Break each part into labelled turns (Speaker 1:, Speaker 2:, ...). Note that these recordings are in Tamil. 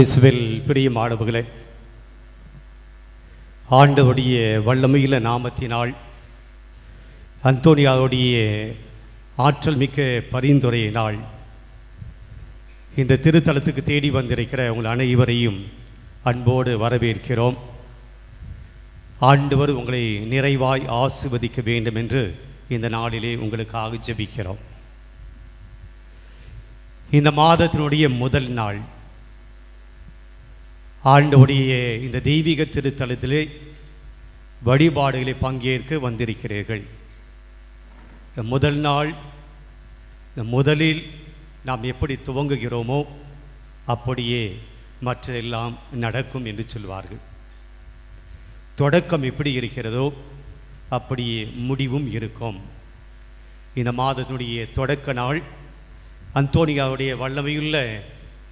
Speaker 1: இஸ்வில் பிரியமானவர்களே ஆண்டவுடைய வல்லமையில நாமத்தினால் அந்தோனியாவுடைய ஆற்றல் மிக்க பரிந்துரையினால் இந்த திருத்தலத்துக்கு தேடி வந்திருக்கிற உங்கள் அனைவரையும் அன்போடு வரவேற்கிறோம். ஆண்டவர் உங்களை நிறைவாய் ஆசிர்வதிக்க வேண்டும் என்று இந்த நாளிலே உங்களுக்காக ஜெபிக்கிறோம். இந்த மாதத்தினுடைய முதல் நாள் ஆண்டவுடைய இந்த தெய்வீக திருத்தலத்திலே வழிபாடுகளை பங்கேற்க வந்திருக்கிறீர்கள். இந்த முதல் நாள் முதலில் நாம் எப்படி துவங்குகிறோமோ அப்படியே மற்ற எல்லாம் நடக்கும் என்று சொல்வார்கள். தொடக்கம் எப்படி இருக்கிறதோ அப்படியே முடிவும் இருக்கும். இந்த மாதத்தினுடைய தொடக்க நாள் அந்தோனியாவுடைய வல்லமையுள்ள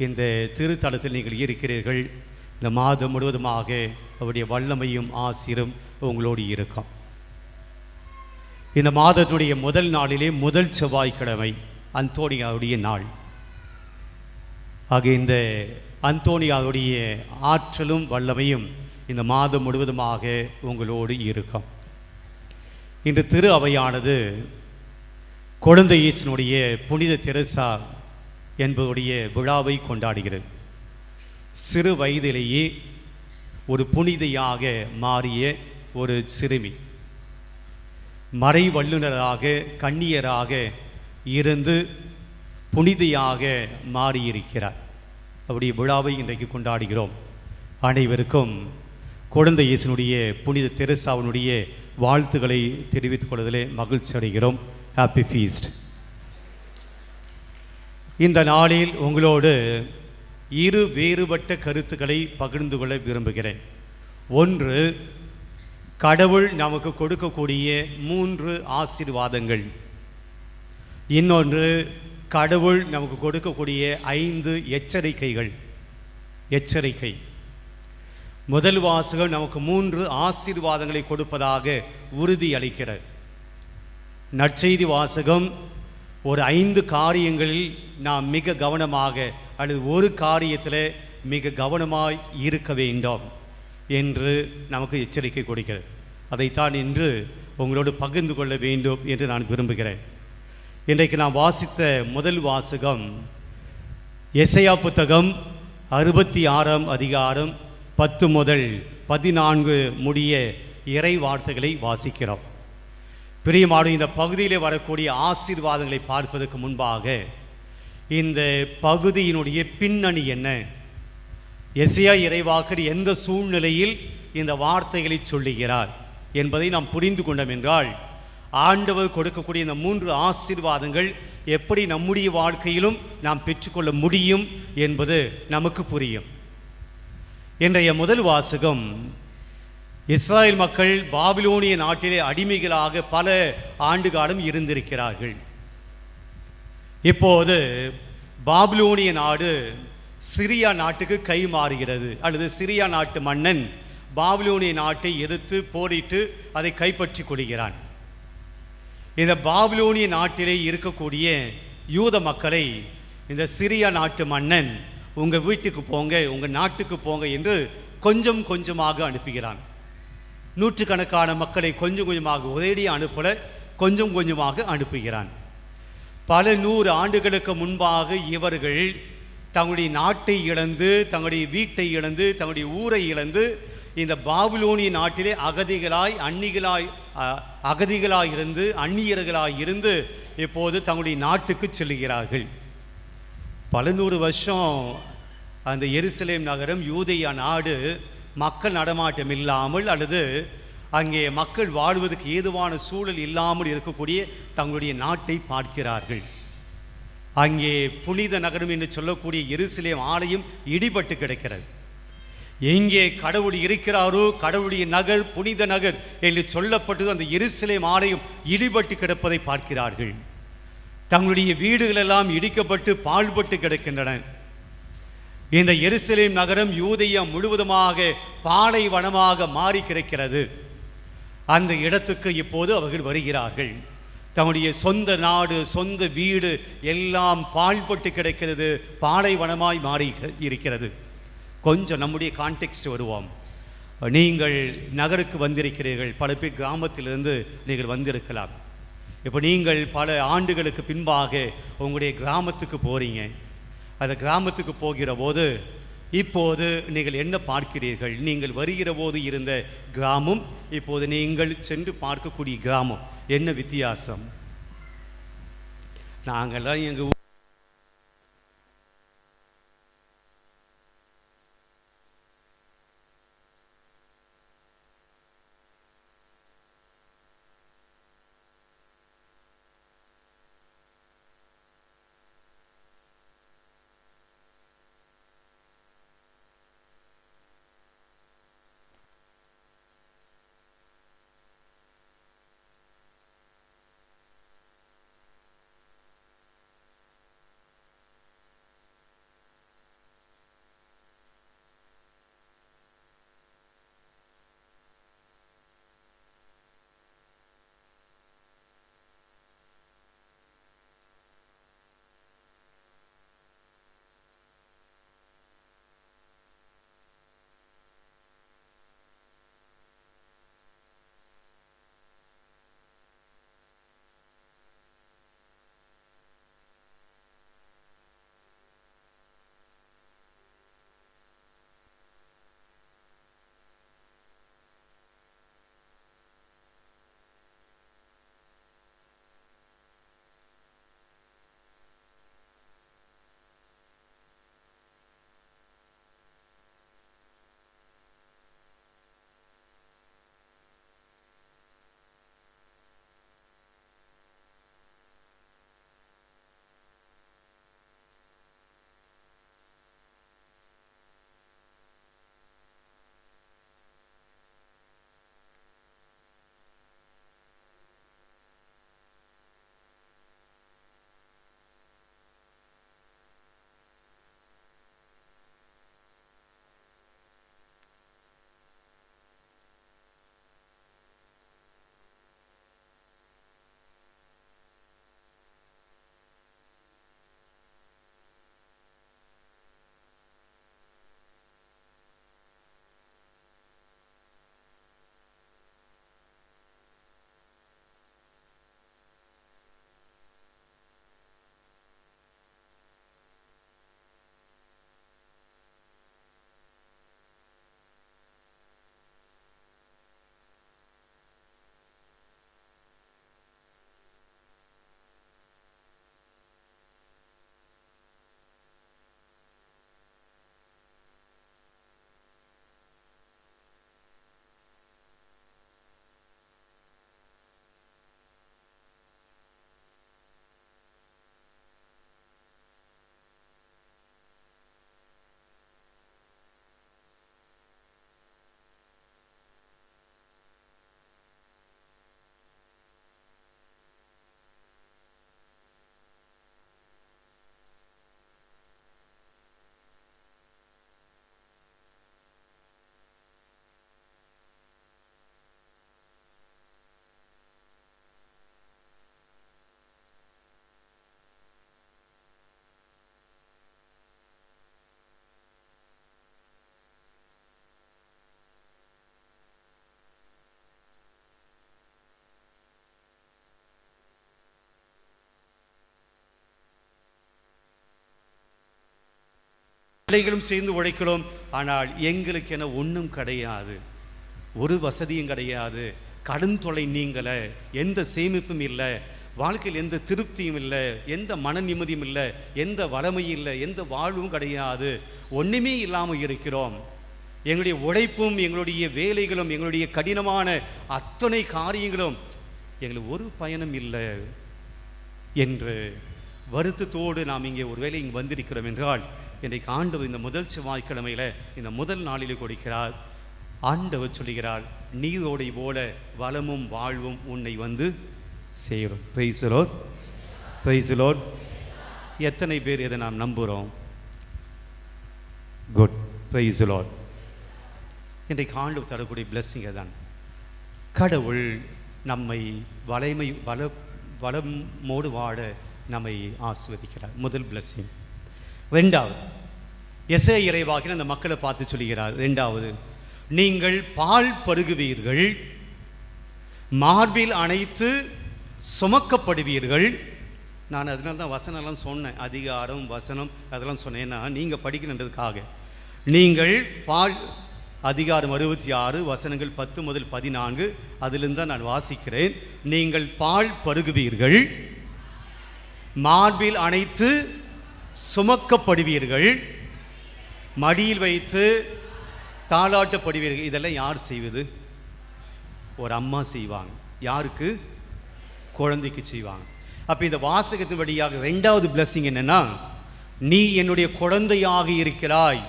Speaker 1: இந்த திருத்தலத்தில் நீங்கள் இருக்கிறீர்கள். இந்த மாதம் முழுவதுமாக அவருடைய வல்லமையும் ஆசிரும் உங்களோடு இருக்கும். இந்த மாதத்துடைய முதல் நாளிலே முதல் செவ்வாய்க்கிழமை அந்தோனியாவுடைய நாள். ஆக இந்த அந்தோனியாவுடைய ஆற்றலும் வல்லமையும் இந்த மாதம் முழுவதுமாக உங்களோடு இருக்கும். இன்று திரு அவையானது குழந்தை இயேசுனுடைய புனித தெரசா என்பதுடைய விழாவை கொண்டாடுகிறது. சிறு வயதிலேயே ஒரு புனிதையாக மாறிய ஒரு சிறுமி. மறை வல்லுநராக கண்ணியராக இருந்து புனிதையாக மாறியிருக்கிறார். அவருடைய விழாவை இன்றைக்கு கொண்டாடுகிறோம். அனைவருக்கும் குழந்தை இயேசுனுடைய புனித தெரசாவினுடைய வாழ்த்துக்களை தெரிவித்துக் கொள்வதிலே மகிழ்ச்சி அடைகிறோம். ஹாப்பி ஃபீஸ்ட் இந்த நாளில் உங்களோடு இரு வேறுபட்ட கருத்துக்களை பகிர்ந்து கொள்ள விரும்புகிறேன். ஒன்று கடவுள் நமக்கு கொடுக்கக்கூடிய மூன்று ஆசீர்வாதங்கள். இன்னொன்று கடவுள் நமக்கு கொடுக்கக்கூடிய ஐந்து எச்சரிக்கைகள். எச்சரிக்கை. முதல் வாசகம் நமக்கு மூன்று ஆசீர்வாதங்களை கொடுப்பதாக உறுதி அளிக்கிறது நற்செய்தி வாசகம் ஒரு ஐந்து காரியங்களில் நாம் மிக கவனமாக அல்லது ஒரு காரியத்தில் மிக கவனமாய் இருக்க வேண்டும் என்று நமக்கு எச்சரிக்கை கொடுக்கிறது. அதைத்தான் இன்று உங்களோடு பகிர்ந்து கொள்ள வேண்டும் என்று நான் விரும்புகிறேன். இன்றைக்கு நான் வாசித்த முதல் வாசகம் எசையா புத்தகம் அறுபத்தி ஆறாம் அதிகாரம் பத்து முதல் பதினான்கு முடிய இறை வார்த்தைகளை வாசிக்கிறோம். பிரியமாடும் இந்த பகுதியிலே வரக்கூடிய ஆசீர்வாதங்களை பார்ப்பதற்கு முன்பாக இந்த பகுதியினுடைய பின்னணி என்ன? எசையா இறைவாக்கர் எந்த சூழ்நிலையில் இந்த வார்த்தைகளை சொல்லுகிறார் என்பதை நாம் புரிந்து கொண்டோம் என்றால் ஆண்டவர் கொடுக்கக்கூடிய இந்த மூன்று ஆசீர்வாதங்கள் எப்படி நம்முடைய வாழ்க்கையிலும் நாம் பெற்றுக்கொள்ள முடியும் என்பது நமக்கு புரியும். இன்றைய முதல் வாசகம் இஸ்ராயல் மக்கள் பாபிலோனிய நாட்டிலே அடிமைகளாக பல ஆண்டு காலம் இருந்திருக்கிறார்கள். இப்போது பாபிலோனிய நாடு சிரியா நாட்டுக்கு கை மாறுகிறது. அல்லது சிரியா நாட்டு மன்னன் பாபிலோனிய நாட்டை எதிர்த்து போரிட்டு அதை கைப்பற்றி கொள்கிறான். இந்த பாபிலோனிய நாட்டிலே இருக்கக்கூடிய யூத மக்களை இந்த சிரியா நாட்டு மன்னன் உங்கள் வீட்டுக்கு போங்க உங்கள் நாட்டுக்கு போங்க என்று கொஞ்சம் கொஞ்சமாக அனுப்புகிறான். நூற்றுக்கணக்கான மக்களை கொஞ்சம் கொஞ்சமாக உதவியை அனுப்பல கொஞ்சம் கொஞ்சமாக அனுப்புகிறான். பல நூறு ஆண்டுகளுக்கு முன்பாக இவர்கள் தங்களுடைய நாட்டை இழந்து தங்களுடைய வீட்டை இழந்து தங்களுடைய ஊரை இழந்து இந்த பாபிலோனிய நாட்டிலே அகதிகளாய் அந்நிகளாய் அகதிகளாய் இருந்து அந்நியர்களாய் இருந்து இப்போது தங்களுடைய நாட்டுக்கு செல்கிறார்கள். பல நூறு வருஷம் அந்த எருசலேம் நகரம் யூதேயா நாடு மக்கள் நடமாட்டம் இல்லாமல் அல்லது அங்கே மக்கள் வாழ்வதற்கு ஏதுவான சூழல் இல்லாமல் இருக்கக்கூடிய தங்களுடைய நாட்டை பார்க்கிறார்கள். அங்கே புனித நகரம் என்று சொல்லக்கூடிய எருசலேம் ஆலயம் இடிபட்டு கிடக்கிறது. எங்கே கடவுள் இருக்கிறாரோ கடவுளுடைய நகர் புனித நகர் என்று சொல்லப்பட்டது அந்த எருசலேம் ஆலயம் இடிபட்டு கிடப்பதை பார்க்கிறார்கள். தங்களுடைய வீடுகளெல்லாம் இடிக்கப்பட்டு பாழ்பட்டு கிடக்கின்றன. இந்த எருசலேம் நகரம் யூதேயா முழுவதுமாக பாலைவனமாக மாறி கிடக்கிறது. அந்த இடத்துக்கு இப்போது அவர்கள் வருகிறார்கள். தம்முடைய சொந்த நாடு சொந்த வீடு எல்லாம் பாழ்பட்டு கிடைக்கிறது பாலைவனமாய் மாறி இருக்கிறது. கொஞ்சம் நம்முடைய கான்டெக்ட் வருவோம். நீங்கள் நகருக்கு வந்திருக்கிறீர்கள் பல பேர் கிராமத்திலிருந்து நீங்கள் வந்திருக்கலாம். இப்போ நீங்கள் பல ஆண்டுகளுக்கு பின்பாக உங்களுடைய கிராமத்துக்கு போகிறீங்க அந்த கிராமத்துக்கு போகிற போது இப்போது நீங்கள் என்ன பார்க்கிறீர்கள்? நீங்கள் வருகிற போது இருந்த கிராமம் இப்போது நீங்கள் சென்று பார்க்கக்கூடிய கிராமம். என்ன வித்தியாசம்? நாங்கள்லாம் எங்கள் பிள்ளைகளும் சேர்ந்து உழைக்கிறோம். ஆனால் எங்களுக்கு என ஒன்றும் கிடையாது. ஒரு வசதியும் கிடையாது. கடன் தொலை நீங்களை எந்த சேமிப்பும் இல்லை. வாழ்க்கையில் எந்த திருப்தியும் இல்லை. எந்த மன நிம்மதியும் இல்லை. எந்த வளமையும் இல்லை. எந்த வாழ்வும் கிடையாது. ஒன்றுமே இல்லாமல் இருக்கிறோம். எங்களுடைய உழைப்பும் எங்களுடைய வேலைகளும் எங்களுடைய கடினமான அத்தனை காரியங்களும் எங்களுக்கு ஒரு பயனும் இல்லை. என்று வருத்தத்தோடு நாம் இங்கே ஒருவேளை இங்கே வந்திருக்கிறோம் என்றால் இன்றைக்கு ஆண்டவர் இந்த முதல் செவ்வாய்க்கிழமையில் இந்த முதல் நாளிலே கொடுக்கிறார். ஆண்டவர் சொல்கிறார் நீரோடை போல வளமும் வாழ்வும் உன்னை வந்து சேரும். பிரைசலோர் பிரைசலோர் எத்தனை பேர் இதை நாம் நம்புகிறோம் குட் பிரைசலோர் இன்றைக்கு ஆண்டவர் தரக்கூடிய பிளஸ்ஸிங்கை தான் கடவுள் நம்மை வளைமை வள வளமோடு வாழ நம்மை ஆஸ்வதிக்கிறார் முதல் பிளஸ்ஸிங் ரெண்டாவது எசே இறைவாகின அந்த மக்களை பார்த்து சொல்கிறார் ரெண்டாவது நீங்கள் பால் பருகுவீர்கள் மார்பில் அணைத்து சுமக்கப்படுவீர்கள். நான் அதனால தான் வசனம்லாம் சொன்னேன். அதிகாரம் வசனம் அதெல்லாம் சொன்னேன்னா நீங்கள் படிக்கணுன்றதுக்காக. நீங்கள் பால் அதிகாரம் அறுபத்தி ஆறு வசனங்கள் பத்து முதல் பதினான்கு அதிலிருந்து தான் நான் வாசிக்கிறேன். நீங்கள் பால் பருகுவீர்கள் மார்பில் அணைத்து சுமக்கப்படுவீர்கள் மடியில் வைத்து தாளாட்டப்படுவீர்கள். இதெல்லாம் யார் செய்வது? ஒரு அம்மா செய்வாங்க. யாருக்கு? குழந்தைக்கு செய்வாங்க. அப்போ இந்த வாசகத்தின் வழியாக ரெண்டாவது பிளஸ்ஸிங் என்னென்னா நீ என்னுடைய குழந்தையாக இருக்கிறாய்.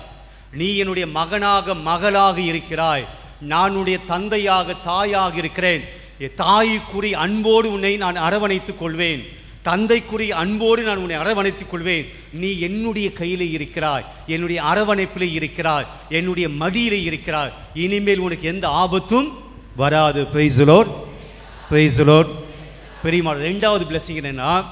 Speaker 1: நீ என்னுடைய மகனாக மகளாக இருக்கிறாய். நான் உடைய தந்தையாக தாயாக இருக்கிறேன். என் தாய்க்குறி அன்போடு உன்னை நான் அரவணைத்துக் கொள்வேன். தந்தைக்குரிய அன்போடு நான் உன்னை அரவணைத்துக் கொள்வேன். நீ என்னுடைய கையிலே இருக்கிறாய். என்னுடைய அரவணைப்பிலே இருக்கிறாய். என்னுடைய மடியிலே இருக்கிறாய். இனிமேல் உனக்கு எந்த ஆபத்தும் வராது. பிரைசுலோர் பிரைசுலோர் பெரியமா ரெண்டாவது blessing என்னன்னா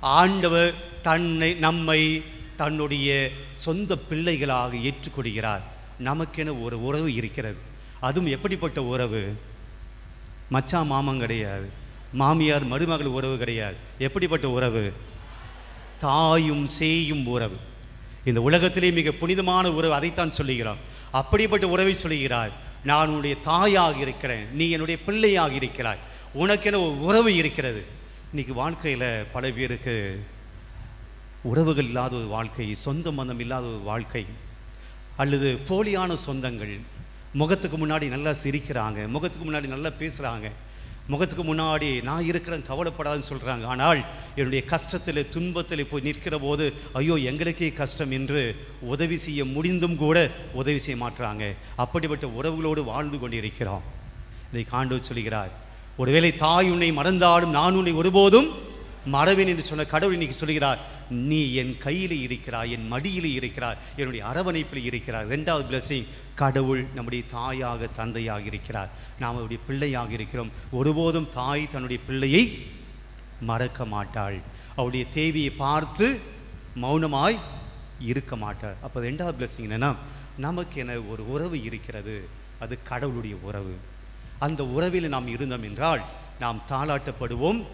Speaker 1: ஆண்டவர் தன்னை நம்மை தன்னுடைய சொந்த பிள்ளைகளாக ஏற்றுக்கொள்கிறார் நமக்கென ஒரு உறவு இருக்கிறது. அதுவும் எப்படிப்பட்ட உறவு? மச்சான் மாமன் கிடையாது. மாமியார் மருமகள் உறவு கிடையாது. எப்படிப்பட்ட உறவு? தாயும் சேயும் உறவு. இந்த உலகத்திலே மிக புனிதமான உறவு அதைத்தான் சொல்லுகிறார். அப்படிப்பட்ட உறவை சொல்லுகிறார் நான் உன்னுடைய தாயாக இருக்கிறேன். நீ என்னுடைய பிள்ளையாக இருக்கிறாய். உனக்கென ஒரு உறவு இருக்கிறது. இன்னைக்கு வாழ்க்கையில் பல பேருக்கு உறவுகள் இல்லாத ஒரு வாழ்க்கை சொந்த மந்தம் இல்லாத ஒரு வாழ்க்கை அல்லது போலியான சொந்தங்கள். முகத்துக்கு முன்னாடி நல்லா சிரிக்கிறாங்க முகத்துக்கு முன்னாடி நல்லா பேசுகிறாங்க முகத்துக்கு முன்னாடி நான் இருக்கிறேன் கவலைப்படாதுன்னு சொல்கிறாங்க ஆனால் என்னுடைய கஷ்டத்தில் துன்பத்தில் போய் நிற்கிற போது ஐயோ எங்களுக்கே கஷ்டம் என்று உதவி செய்ய முடிந்தும் கூட உதவி செய்ய மாட்டுறாங்க அப்படிப்பட்ட உறவுகளோடு வாழ்ந்து கொண்டிருக்கிறோம். இதை காண்டு சொல்கிறார். ஒருவேளை தாய் உன்னை மறந்தாலும் நான் உன்னை ஒருபோதும் மறவேன் என்று சொன்ன கடவுள் இன்னைக்கு சொல்கிறார். நீ என் கையில் இருக்கிறாய் என் மடியில் இருக்கிறாய் என்னுடைய அரவணைப்பில் இருக்கிறார் ரெண்டாவது பிளஸிங் கடவுள் நம்முடைய தாயாக தந்தையாக இருக்கிறார் நாம் அவருடைய பிள்ளையாக இருக்கிறோம். ஒருபோதும் தாய் தன்னுடைய பிள்ளையை மறக்க மாட்டாள். அவருடைய தேவியை பார்த்து மௌனமாய் இருக்க மாட்டாள். அப்போ ரெண்டாவது பிளஸிங் என்னன்னா நமக்கு என ஒரு உறவு இருக்கிறது. அது கடவுளுடைய உறவு. அந்த உறவில் நாம் இருந்தோம் என்றால் நாம் தாளாட்டப்படுவோம்.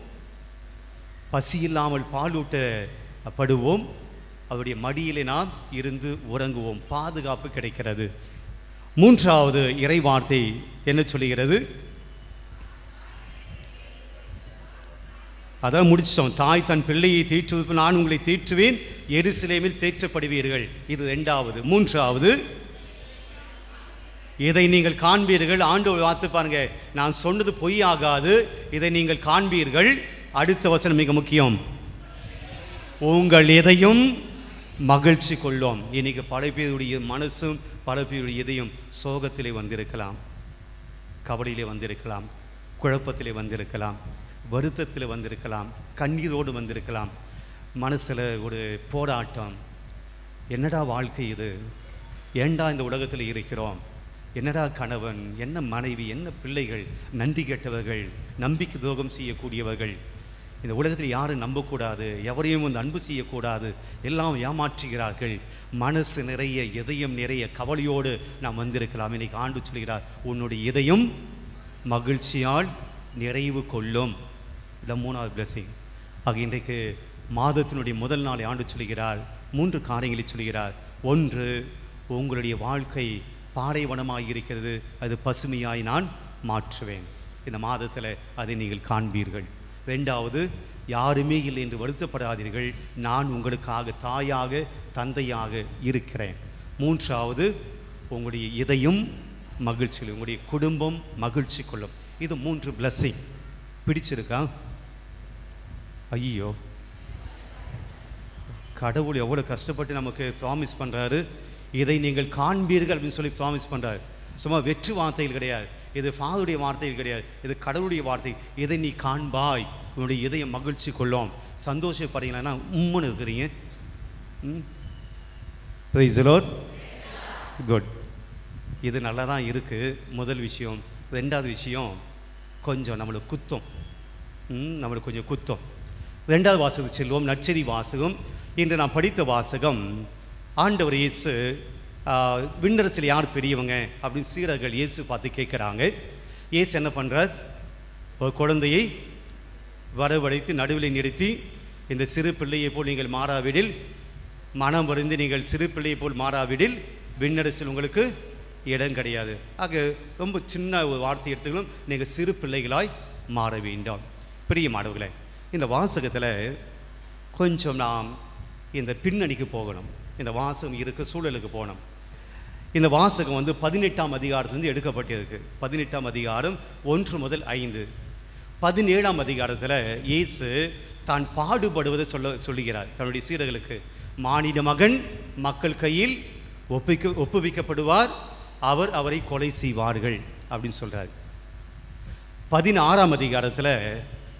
Speaker 1: பசி இல்லாமல் பாலூட்டப்படுவோம். அவருடைய மடியிலே நாம் இருந்து உறங்குவோம். பாதுகாப்பு கிடைக்கிறது. மூன்றாவது இறை வார்த்தை என்ன சொல்லுகிறது? அதான் முடிச்சிட்டோம். தாய் தன் பிள்ளையை தீற்றுவது நான் உங்களை தீற்றுவேன் எருசிலேமில் தேற்றப்படுவீர்கள். இது ரெண்டாவது. மூன்றாவது இதை நீங்கள் காண்பீர்கள். ஆண்டு வாத்து பாருங்க. நான் சொன்னது பொய் ஆகாது இதை நீங்கள் காண்பீர்கள். அடுத்த வசனம் மிக முக்கியம். உங்கள் எதையும் மகிழ்ச்சி கொள்ளும். இன்னைக்கு பல பேருடைய மனசும் பல பேருடைய இதயம் சோகத்திலே வந்திருக்கலாம். கவலையிலே வந்திருக்கலாம். குழப்பத்திலே வந்திருக்கலாம். வருத்தத்தில் வந்திருக்கலாம். கண்ணீரோடு வந்திருக்கலாம். மனசில் ஒரு போராட்டம். என்னடா வாழ்க்கை இது? ஏண்டா இந்த உலகத்தில் இருக்கிறோம்? என்னடா கணவன்? என்ன மனைவி? என்ன பிள்ளைகள்? நன்றி கெட்டவர்கள்? நம்பிக்கை துரோகம் செய்யக்கூடியவர்கள்? இந்த உலகத்தில் யாரும் நம்பக்கூடாது எவரையும் வந்து அன்பு செய்யக்கூடாது எல்லாம் ஏமாற்றுகிறார்கள். மனசு நிறைய இதயம் நிறைய கவலையோடு நாம் வந்திருக்கலாம். இன்னைக்கு ஆண்டு சொல்கிறார் உன்னுடைய இதயம் மகிழ்ச்சியால் நிறைவு கொள்ளும். இந்த மூணாவது பிளஸிங் ஆக இன்றைக்கு மாதத்தினுடைய முதல் நாளை ஆண்டு சொல்கிறார் மூன்று காரியங்களை சொல்கிறார். ஒன்று உங்களுடைய வாழ்க்கை பாறைவனமாக இருக்கிறது அது பசுமையாய் நான் மாற்றுவேன். இந்த மாதத்தில் அதை நீங்கள் காண்பீர்கள். ரெண்டாவது யாருமே இல்லை என்று வருத்தப்படாதீர்கள். நான் உங்களுக்காக தாயாக தந்தையாக இருக்கிறேன். மூன்றாவது உங்களுடைய இதயம் மகிழ்ச்சியில் உங்களுடைய குடும்பம் மகிழ்ச்சி கொள்ளும் இது மூன்று பிளஸ்ஸிங் பிடிச்சிருக்கா? ஐயோ கடவுள் எவ்வளோ கஷ்டப்பட்டு நமக்கு ப்ராமிஸ் பண்ணுறாரு இதை நீங்கள் காண்பீர்கள் அப்படின்னு சொல்லி ப்ராமிஸ் பண்ணுறாரு சும்மா வெற்று வார்த்தைகள் கிடையாது. இது ஃபாதருடைய வார்த்தைகள் கிடையாது. இது கடவுளுடைய வார்த்தை. இதை நீ காண்பாய். உன்னுடைய இதயம் மகிழ்ச்சி கொள்ளும். சந்தோஷப்படுறீங்களா? உம்முன்னு இருக்கிறீங்க. ம்? குட் இது நல்லா தான் இருக்குது முதல் விஷயம். ரெண்டாவது விஷயம் கொஞ்சம் நம்மளுக்கு குத்தம். ம், நம்மளுக்கு கொஞ்சம் குத்தம். ரெண்டாவது வாசகம் செல்வோம். நச்சரி வாசகம். இன்று நான் படித்த வாசகம் ஆண்டவர் இயேசு விண்ணரசில் யார் பெரியவங்க அப்படின்னு சீடர்கள் இயேசு பார்த்து கேட்குறாங்க. இயேசு என்ன பண்ணுறார் ஒரு குழந்தையை வரவழைத்து நடுவில் நிறுத்தி இந்த சிறு பிள்ளையை போல் நீங்கள் மாறாவிடில் மனம் வருந்து நீங்கள் சிறு பிள்ளையை போல் மாறாவிடில் விண்ணரசில் உங்களுக்கு இடம் கிடையாது. ஆக ரொம்ப சின்ன ஒரு வார்த்தை எடுத்துக்கணும். நீங்கள் சிறு பிள்ளைகளாய் மாற வேண்டும். பெரிய மாணவர்களே இந்த வாசகத்தில் கொஞ்சம் நாம் இந்த பின்னணிக்கு போகணும். இந்த வாசகம் இருக்க சூழலுக்கு போகணும். இந்த வாசகம் வந்து பதினெட்டாம் அதிகாரத்திலிருந்து எடுக்கப்பட்டிருக்கு. பதினெட்டாம் அதிகாரம் ஒன்று முதல் ஐந்து. பதினேழாம் அதிகாரத்தில் இயேசு தான் பாடுபடுவதை சொல்ல சொல்லுகிறார். தன்னுடைய சீடர்களுக்கு மானிட மகன் மக்கள் கையில் ஒப்பிக்க ஒப்புவிக்கப்படுவார். அவர் அவரை கொலை செய்வார்கள். அப்படின்னு சொல்கிறார் பதினாறாம் அதிகாரத்தில்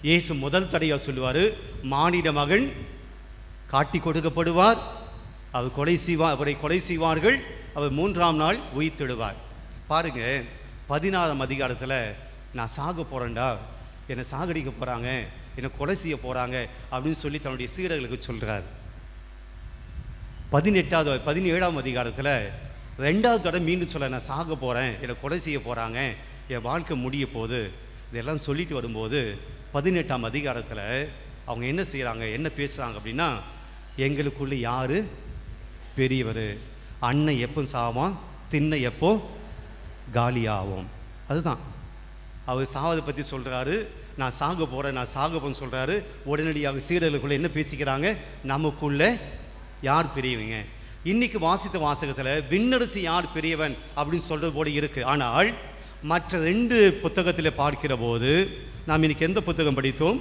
Speaker 1: இயேசு முதல் தடையாக சொல்லுவார் மானிட மகன் காட்டி கொடுக்கப்படுவார். அவர் கொலை செய்வார் அவரை கொலை செய்வார்கள். அவர் மூன்றாம் நாள் உயிர்த்தெழுவார். பாருங்க பதினாறாம் அதிகாரத்தில் நான் சாக போகிறேன்டா என்னை சாகடிக்க போகிறாங்க என்னை கொலை செய்ய போகிறாங்க அப்படின்னு சொல்லி தன்னுடைய சீடர்களுக்கு சொல்கிறார் பதினெட்டாவது பதினேழாம் அதிகாரத்தில் ரெண்டாவது தடவை மீண்டும் சொல்ல நான் சாக போகிறேன் என்னை கொலை செய்ய போகிறாங்க என் வாழ்க்கை முடிய போகுது. இதெல்லாம் சொல்லிட்டு வரும்போது பதினெட்டாம் அதிகாரத்தில் அவங்க என்ன செய்கிறாங்க என்ன பேசுகிறாங்க அப்படின்னா எங்களுக்குள்ளே யார் பெரியவர்? அன்னை எப்போ சாவான் திண்ணை எப்போ காலியாகும் அதுதான். அவர் சாவதை பற்றி சொல்கிறாரு நான் சாக போகிறேன் நான் சாக போன்னு சொல்கிறாரு உடனடியாக சீடர்களுக்குள்ளே என்ன பேசிக்கிறாங்க? நமக்குள்ளே யார் பெரியவங்க? இன்னைக்கு வாசித்த வாசகத்தில் விண்ணரசு யார் பெரியவன் அப்படின்னு சொல்கிறது போல இருக்குது ஆனால் மற்ற ரெண்டு புத்தகத்தில் பார்க்கிற போது நாம் இன்னைக்கு எந்த புத்தகம் படித்தோம்?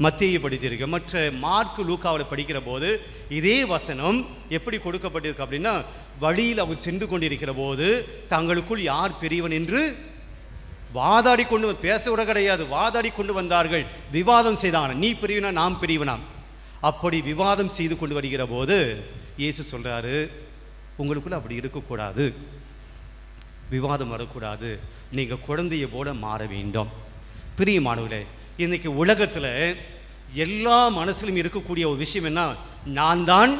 Speaker 1: மத்தியை படித்திருக்கு மற்ற மார்க்கு லூக்காவில் படிக்கிற போது இதே வசனம் எப்படி கொடுக்கப்பட்டிருக்கு அப்படின்னா வழியில் அவர் சென்று கொண்டிருக்கிற போது தங்களுக்குள் யார் பெரியவன் என்று வாதாடி கொண்டு வந்து- பேச விட கிடையாது. வாதாடி கொண்டு வந்தார்கள். விவாதம் செய்தான. நீ பிரிவினா நாம் பிரிவினாம் அப்படி விவாதம் செய்து கொண்டு வருகிற போது இயேசு சொல்கிறாரு உங்களுக்குள்ள அப்படி இருக்கக்கூடாது. விவாதம் வரக்கூடாது. நீங்கள் குழந்தைய போல மாற வேண்டும். பிரியமானவர்களே இன்றைக்கி உலகத்தில் எல்லா மனசிலும் இருக்கக்கூடிய ஒரு விஷயம் என்ன? நான் தான்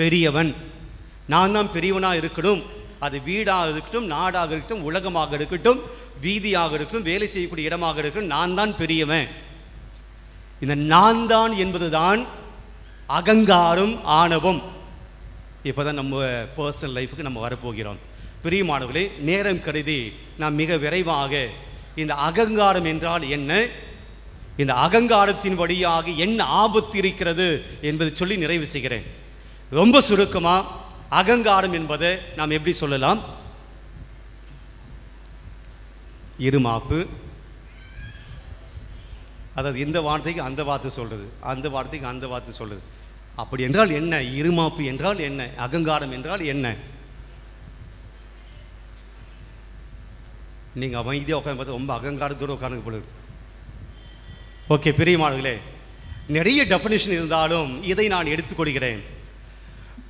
Speaker 1: பெரியவன். நான் தான் பெரியவனாக இருக்கணும். அது வீடாக இருக்கட்டும் நாடாக இருக்கட்டும் உலகமாக இருக்கட்டும் வீதியாக இருக்கட்டும் வேலை செய்யக்கூடிய இடமாக இருக்கட்டும் நான் தான் பெரியவன். இந்த நான் தான் என்பதுதான் அகங்காரம் ஆணவம். இப்போ தான் நம்ம பர்சனல் லைஃபுக்கு நம்ம வரப்போகிறோம். பிரியமானவர்களே நேரம் கருதி நாம் மிக விரைவாக இந்த அகங்காரம் என்றால் என்ன? இந்த அகங்காரத்தின் வழியாக என்ன ஆபத்து இருக்கிறது என்பதை சொல்லி நிறைவு செய்கிறேன். ரொம்ப சுருக்கமாக அகங்காரம் என்பதை நாம் எப்படி சொல்லலாம்? இருமாப்பு. அதாவது இந்த வார்த்தைக்கு அந்த வார்த்தை சொல்கிறது அந்த வார்த்தைக்கு அந்த வார்த்தை சொல்கிறது அப்படி என்றால் என்ன? இருமாப்பு என்றால் என்ன? அகங்காரம் என்றால் என்ன? நீங்கள் அமைதியாக உட்காந்து பார்த்து ரொம்ப அகங்காரத்தோடு உட்காந்து பொழுது ஓகே பிரியமானவர்களே நிறைய டெஃபினேஷன் இருந்தாலும் இதை நான் எடுத்துக்கொள்கிறேன்.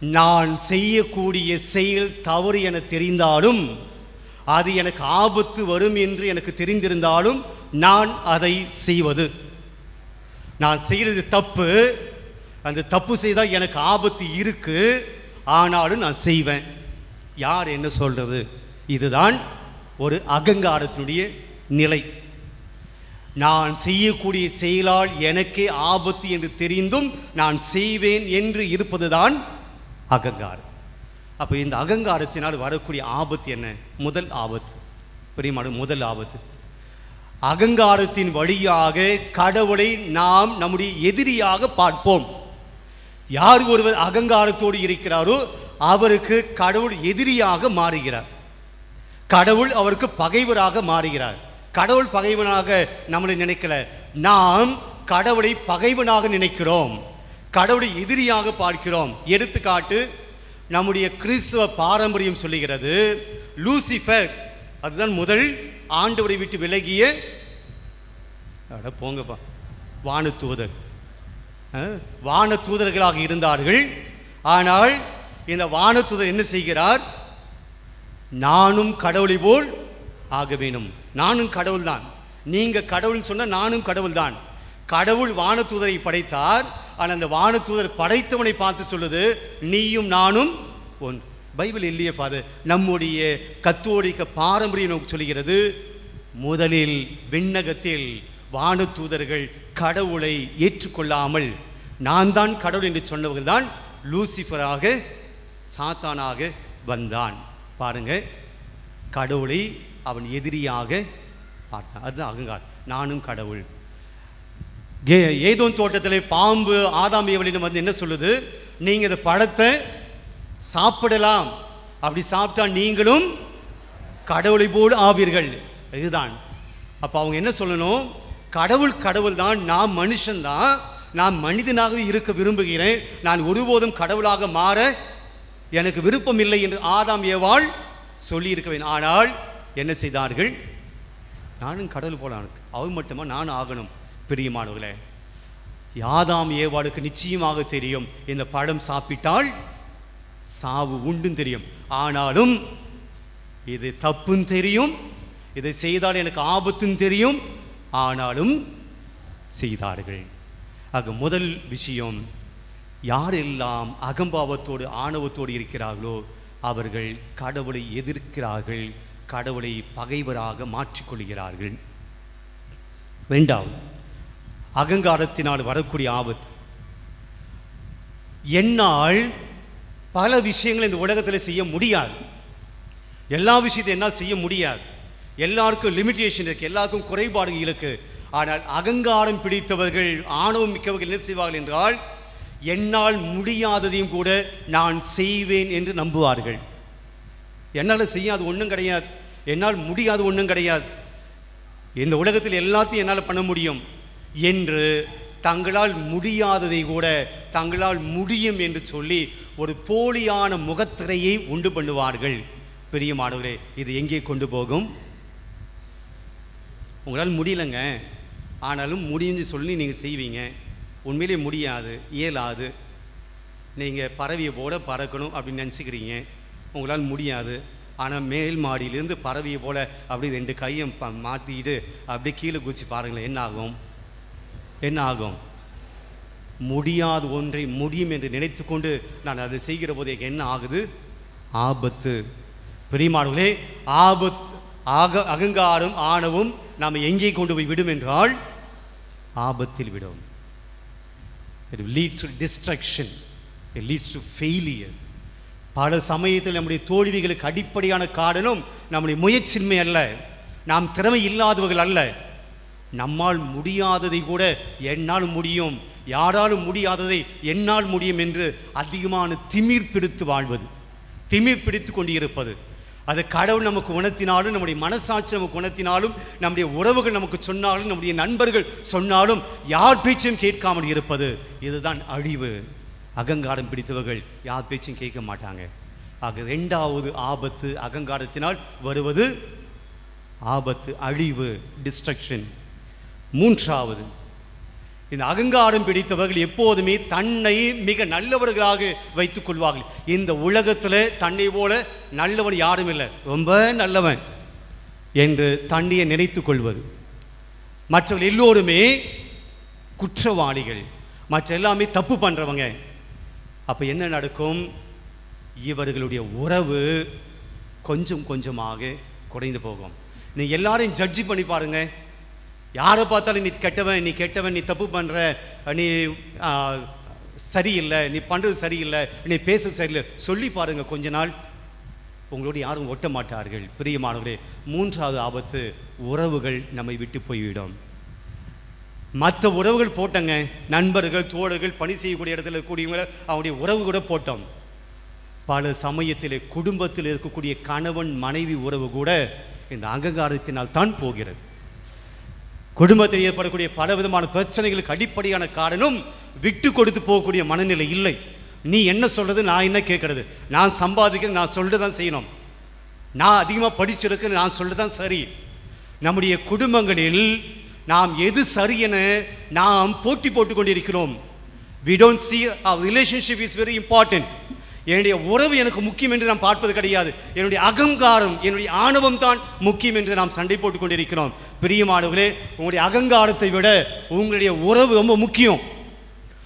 Speaker 1: நான் செய்யக்கூடிய செயல் தவறு என தெரிந்தாலும் அது எனக்கு ஆபத்து வரும் என்று எனக்கு தெரிந்திருந்தாலும் நான் அதை செய்வது. நான் செய்கிறது தப்பு. அந்த தப்பு செய்தால் எனக்கு ஆபத்து இருக்கு. ஆனாலும் நான் செய்வேன். யார் என்ன சொல்றது? இதுதான் ஒரு அகங்காரத்தினுடைய நிலை. நான் செய்யக்கூடிய செயலால் எனக்கே ஆபத்து என்று தெரிந்தும் நான் செய்வேன் என்று இருப்பதுதான் அகங்காரம். அப்போ இந்த அகங்காரத்தினால் வரக்கூடிய ஆபத்து என்ன? முதல் ஆபத்து. பெரியமான முதல் ஆபத்து. அகங்காரத்தின் வழியாக கடவுளை நாம் நம்முடைய எதிரியாக பார்ப்போம். யார் ஒருவர் அகங்காரத்தோடு இருக்கிறாரோ அவருக்கு கடவுள் எதிரியாக மாறுகிறார். கடவுள் அவருக்கு பகைவராக மாறுகிறார். கடவுள் பகைவனாக நம்மளை நினைக்கல. நாம் கடவுளை பகைவனாக நினைக்கிறோம். கடவுளை எதிரியாக பார்க்கிறோம். எடுத்துக்காட்டு நம்முடைய கிறிஸ்துவ பாரம்பரியம் சொல்லுகிறது லூசிஃபர் அதுதான் முதல் ஆண்டவரை விட்டு விலகிய அட போங்கப்பா வானதூதர். வான தூதர்களாக இருந்தார்கள். ஆனால் இந்த வானதூதர் என்ன செய்கிறார்? நானும் கடவுளை போல் ஆக வேணும். நானும் கடவுள்தான். நீங்கள் கடவுள்னு சொன்னா நானும் கடவுள்தான். கடவுள் வானதூதரை படைத்தார். ஆனால் அந்த வானதூதர் படைத்தவனை பார்த்து சொல்லுது நீயும் நானும் ஒன் பைபிள் இல்லையே ஃபாதர். நம்முடைய கத்தோலிக்க பாரம்பரியம் நமக்கு சொல்கிறது முதலில் விண்ணகத்தில் வானதூதர்கள் கடவுளை ஏற்றுக்கொள்ளாமல் நான் தான் கடவுள் என்று சொன்னவர்கள் தான் லூசிஃபராக சாத்தானாக வந்தான். பாருங்க கடவுளை அவன் எதிரியாக பார்த்தான். அதுதான் அகங்கார் நானும் கடவுள். ஏ- ஏதோன் தோட்டத்தில் பாம்பு ஆதாம் ஏவலின்னு வந்து என்ன சொல்லுது? நீங்கள் இந்த பழத்தை சாப்பிடலாம். அப்படி சாப்பிட்டா நீங்களும் கடவுளை போல் ஆவீர்கள். இதுதான். அப்போ அவங்க என்ன சொல்லணும்? கடவுள் கடவுள் தான் நான் மனுஷன்தான் நான் மனிதனாகவே இருக்க விரும்புகிறேன். நான் ஒருபோதும் கடவுளாக மாற எனக்கு விருப்பம் இல்லை என்று ஆதாம் ஏவாள் சொல்லியிருக்க வேண்டும். ஆனால் என்ன செய்தார்கள்? நானும் கடவுள் போல அவர் மட்டுமா? நான் ஆகணும் பிரியமானவர்களே. யாதாம் ஏவாளுக்கு நிச்சயமாக தெரியும். இந்த பழம் சாப்பிட்டால் சாவு உண்டும் தெரியும். ஆனாலும் இது தப்புன்னு தெரியும். இதை செய்தால் எனக்கு ஆபத்துன்னு தெரியும். ஆனாலும் செய்தார்கள். ஆக முதல் விஷயம் யாரெல்லாம் அகம்பாவத்தோடு ஆணவத்தோடு இருக்கிறார்களோ அவர்கள் கடவுளை எதிர்க்கிறார்கள். கடவுளை பகைவராக மாற்றிக்கொள்கிறார்கள். ரெண்டாவது அகங்காரத்தினால் வரக்கூடிய ஆபத்து. என்னால் பல விஷயங்களை இந்த உலகத்தில் செய்ய முடியாது. எல்லா விஷயத்தையும் என்னால் செய்ய முடியாது. எல்லாருக்கும் லிமிட்டேஷன் இருக்கு எல்லாருக்கும் குறைபாடுகள் இருக்கு. ஆனால் அகங்காரம் பிடித்தவர்கள் ஆணவம் மிக்கவர்கள் என்ன செய்வார்கள் என்றால் என்னால் முடியாததையும் கூட நான் செய்வேன் என்று நம்புவார்கள். என்னால் செய்யாது ஒன்றும் கிடையாது. என்னால் முடியாது ஒன்றும் கிடையாது. இந்த உலகத்தில் எல்லாத்தையும் என்னால் பண்ண முடியும்? என்று தங்களால் முடியாததை கூட தங்களால் முடியும் என்று சொல்லி ஒரு போலியான முகத்திரையை உண்டு பண்ணுவார்கள். பெரிய பெரியமானவரே இது எங்கே கொண்டு போகும்? உங்களால் முடியலங்க. ஆனாலும் முடியும்னு சொல்லி நீங்கள் செய்வீங்க. உண்மையிலே முடியாது இயலாது. நீங்கள் பறவையை போல பறக்கணும் அப்படின்னு நினச்சிக்கிறீங்க. உங்களால் முடியாது. ஆனால் மேல் மாடியிலேருந்து பறவையை போல் அப்படி ரெண்டு கையும் ப மாற்றிட்டு அப்படியே கீழே குச்சி பாருங்களேன் என்ன ஆகும்? என்ன ஆகும்? முடியாத ஒன்றை முடியும் என்று நினைத்துக்கொண்டு நான் அதை செய்கிற போது என்ன ஆகுது? ஆபத்து. பெரியமானவர்களே ஆபத் ஆக அகங்காரம் ஆணவும் நாம் எங்கே கொண்டு போய் விடும் என்றால் ஆபத்தில் விடும். It leads to destruction it leads to failure பல சமயத்தில் நம்முடைய தோல்விகளுக்கு அடிப்படையான காரணம் நம்முடைய முயற்சின்மை அல்ல. நாம் திறமை இல்லாதவர்கள் அல்ல. நம்மால் முடியாததை கூட என்னால் முடியும். யாராலும் முடியாததை என்னால் முடியும் என்று அதிகமான திமிர் பிடித்து வாழ்வது திமிர் பிடித்து கொண்டு இருப்பது அது கடவுள் நமக்கு உணர்த்தினாலும் நம்முடைய மனசாட்சி நமக்கு உணர்த்தினாலும் நம்முடைய உறவுகள் நமக்கு சொன்னாலும் நம்முடைய நண்பர்கள் சொன்னாலும் யார் பேச்சும் கேட்காமல் இருப்பது. இதுதான் அழிவு. அகங்காரம் பிடித்தவர்கள் யார் பேச்சும் கேட்க மாட்டாங்க. ஆக ரெண்டாவது ஆபத்து அகங்காரத்தினால் வருவது ஆபத்து அழிவு டிஸ்ட்ரக்ஷன் மூன்றாவது இந்த அகங்காரம் பிடித்தவர்கள் எப்போதுமே தன்னை மிக நல்லவர்களாக வைத்துக் கொள்வார்கள். இந்த உலகத்தில் தன்னை போல நல்லவன் யாரும் இல்லை. ரொம்ப நல்லவன் என்று தன்னையை நினைத்து கொள்வது. மற்றவர்கள் எல்லோருமே குற்றவாளிகள். மற்ற எல்லாமே தப்பு பண்ணுறவங்க அப்போ என்ன நடக்கும்? இவர்களுடைய உறவு கொஞ்சம் கொஞ்சமாக குறைந்து போகும். நீ எல்லாரையும் ஜட்ஜி பண்ணி பாருங்க. யாரை பார்த்தாலும் நீ கெட்டவன் நீ கெட்டவன் நீ தப்பு பண்ணுற நீ சரியில்லை நீ பண்ணுறது சரியில்லை நீ பேசுறது சரியில்லை சொல்லி பாருங்க கொஞ்ச நாள். உங்களோடு யாரும் ஒட்ட மாட்டார்கள். பிரியமானவரே மூன்றாவது ஆபத்து உறவுகள் நம்மை விட்டு போய்விடும். மற்ற உறவுகள் போட்டங்க. நண்பர்கள் தோழர்கள் பணி செய்யக்கூடிய இடத்துல கூடியவங்க அவனுடைய உறவு கூட போட்டோம். பல சமயத்தில் குடும்பத்தில் இருக்கக்கூடிய கணவன் மனைவி உறவு கூட இந்த அகங்காரத்தினால் தான் போகிறது. குடும்பத்தில் ஏற்படக்கூடிய பல விதமான பிரச்சனைகளுக்கு அடிப்படையான காரணம் விட்டு கொடுத்து போகக்கூடிய மனநிலை இல்லை. நீ என்ன சொல்றது நான் என்ன கேட்கறது? நான் சம்பாதிக்கிறேன் நான் சொல்லிட்டு தான் செய்யணும். நான் அதிகமாக படிச்சிருக்கேன் நான் சொல்லிட்டு தான் சரி. நம்முடைய குடும்பங்களில் நாம் எது சரி என நாம் போட்டி போட்டுக்கொண்டிருக்கிறோம். கொண்டிருக்கிறோம் don't see see relationship is very very என்னுடைய உறவு எனக்கு முக்கியம் என்று நாம் பார்ப்பது கிடையாது. என்னுடைய அகங்காரம் என்னுடைய ஆணவம் தான் முக்கியம் என்று நாம் சண்டை போட்டுக் கொண்டிருக்கிறோம் பிரியமானவர்களே உங்களுடைய அகங்காரத்தை விட உங்களுடைய உறவு ரொம்ப முக்கியம்.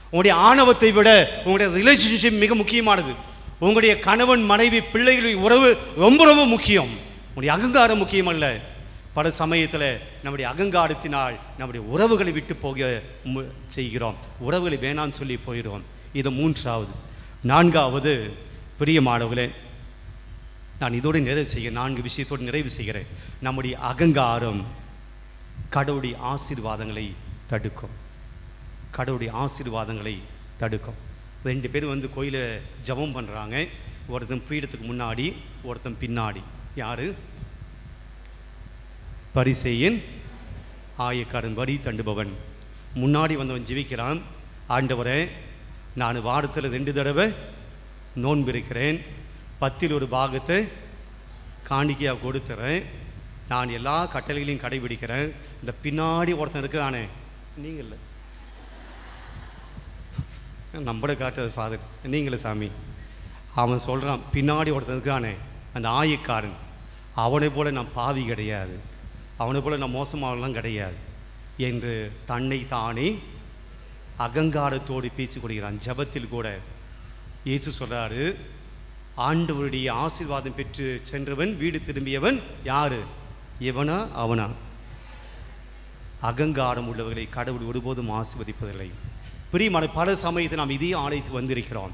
Speaker 1: உங்களுடைய ஆணவத்தை விட உங்களுடைய ரிலேஷன்ஷிப் மிக முக்கியமானது. உங்களுடைய கணவன் மனைவி பிள்ளைகளுடைய உறவு ரொம்ப ரொம்ப முக்கியம். உங்களுடைய அகங்காரம் முக்கியம் அல்ல பல சமயத்தில் நம்முடைய அகங்காரத்தினால் நம்முடைய உறவுகளை விட்டு போக மு- செய்கிறோம். உறவுகளை வேணாம்னு சொல்லி போயிடுவோம். இது மூன்றாவது. நான்காவது பிரியமானவர்களே நான் இதோடு நிறைவு செய்ய நான்கு விஷயத்தோடு நிறைவு செய்கிறேன். நம்முடைய அகங்காரம் கடவுளுடைய ஆசீர்வாதங்களை தடுக்கும். கடவுளுடைய ஆசீர்வாதங்களை தடுக்கும். ரெண்டு பேர் வந்து கோயிலை ஜெபம் பண்ணுறாங்க ஒருத்தன் பீடத்துக்கு முன்னாடி ஒருத்தன் பின்னாடி. யார்? பரிசேயன் ஆயக்காரன் வரி தண்டுபவன். முன்னாடி வந்தவன் ஜிவிக்கிறான் ஆண்டவரே நான் வாரத்தில் ரெண்டு தடவை நோன்பு இருக்கிறேன் பத்தில் ஒரு பாகத்தை காணிக்கையாக கொடுத்துறேன். நான் எல்லா கட்டளைகளையும் கடைபிடிக்கிறேன். இந்த பின்னாடி ஒருத்தன் இருக்கானே. நீங்கள் இல்லை நம்மளை காட்டுறது ஃபாதர் நீங்களே சாமி. அவன் சொல்கிறான் பின்னாடி ஒருத்தன் இருக்கானே அந்த ஆயக்காரன். அவனை போல நான் பாவி கிடையாது. அவனை போல் நான் மோசமாகலாம் கிடையாது. என்று தன்னை தானே அகங்காரத்தோடு பேசிக்கொள்கிறான் ஜபத்தில் ஜெபத்தில் கூட இயேசு சொல்கிறாரு ஆண்டவருடைய ஆசீர்வாதம் பெற்று சென்றவன் வீடு திரும்பியவன் யாரு? இவனா அவனா? அகங்காரம் உள்ளவர்களை கடவுள் ஒருபோதும் ஆசிர்வதிப்பதில்லை. பிரியமான பல சமயத்தில் நாம் இதே ஆலயத்துக்கு வந்திருக்கிறோம்.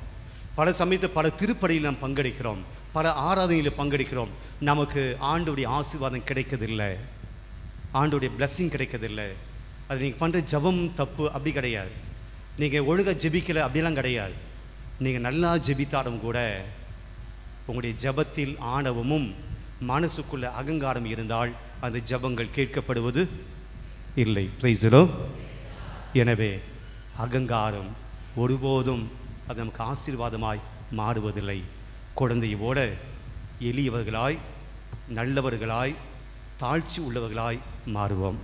Speaker 1: பல சமயத்தில் பல திருப்படையில் நாம் பங்கெடுக்கிறோம். பல ஆராதனையில் பங்கெடுக்கிறோம். நமக்கு ஆண்டுடைய ஆசீர்வாதம் கிடைக்கதில்லை. ஆண்டோடைய பிளஸ்ஸிங் கிடைக்கதில்லை அது நீங்கள் பண்ணுற ஜெபம் தப்பு அப்படி கிடையாது. நீங்கள் ஒழுங்காக ஜெபிக்கலை அப்படிலாம் கிடையாது. நீங்கள் நல்லா ஜெபித்தாலும் கூட உங்களுடைய ஜெபத்தில் ஆணவமும் மனசுக்குள்ள அகங்காரம் இருந்தால் அந்த ஜெபங்கள் கேட்கப்படுவது இல்லை. பிரைஸிலோ எனவே அகங்காரம் ஒருபோதும் அது நமக்கு ஆசீர்வாதமாய் மாறுவதில்லை. குழந்தையோட எளியவர்களாய் நல்லவர்களாய் தாழ்ச்சி உள்ளவர்களாய் மாறுவோம்